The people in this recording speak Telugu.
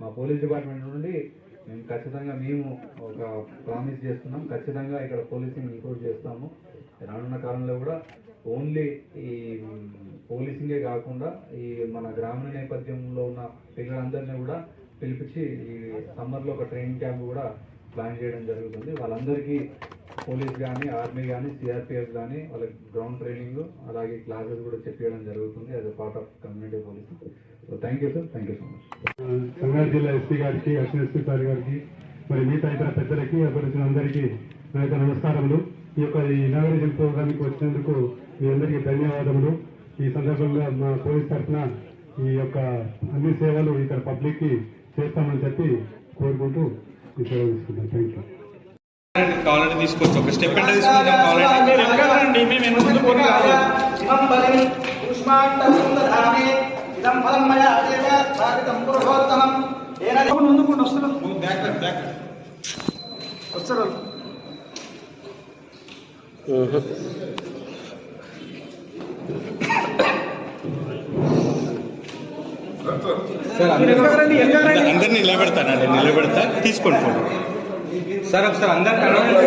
మా పోలీస్ డిపార్ట్మెంట్ నుండి మేము ఖచ్చితంగా మేము ఒక ప్రామిస్ చేస్తున్నాం. ఖచ్చితంగా ఇక్కడ పోలీసింగ్ ఇంక్లూడ్ చేస్తాము. రానున్న కాలంలో కూడా ఓన్లీ ఈ పోలీసింగే కాకుండా ఈ మన గ్రామీణ నేపథ్యంలో ఉన్న పిల్లలందరినీ కూడా పిలిపించి ఈ సమ్మర్లో ఒక ట్రైనింగ్ క్యాంప్ కూడా ప్లాన్ చేయడం జరుగుతుంది. వాళ్ళందరికీ పోలీస్ కానీ ఆర్మీ కానీ సిఆర్పిఎఫ్ కానీ వాళ్ళకి గ్రౌండ్ ట్రైనింగ్ అలాగే క్లాసెస్ కూడా చెప్పడం జరుగుతుంది. As a part of community policing. Thank you sir thank you so much Sangareddy జిల్లా ఎస్పీ గారికి అశ్విన్ ఎస్పీ సార్ గారికి మరి మిగతా ఇతర పెద్దలకి వచ్చిన అందరికీ నా యొక్క నమస్కారములు. ఈ యొక్క ఈ ఇనాగరేషన్ ప్రోగ్రామ్కి వచ్చినందుకు మీ అందరికీ ధన్యవాదములు. ఈ సందర్భంగా మా పోలీస్ తరఫున ఈ యొక్క అన్ని సేవలు ఇక్కడ పబ్లిక్కి చేస్తామని చెప్పి కోరుకుంటూ ఈ సేవ తీసుకుంటాం థ్యాంక్ యూ కావాలంటే తీసుకోవచ్చు ఒక స్టెప్ అంటే తీసుకుంటాం కావాలంటే. రండి మేము ఎన్ని ముందు ఇదం ఫలం మయా దేవ స్వాగతం పురుషోత్తమం. ఏన ముందుకుండా వస్తారు బ్యాక్ బ్యాక్ వస్తారు అందరినీ నిలబెడతానండి నిలబెడతా. తీసుకోండి సార్ ఒకసారి అందరు కనబడి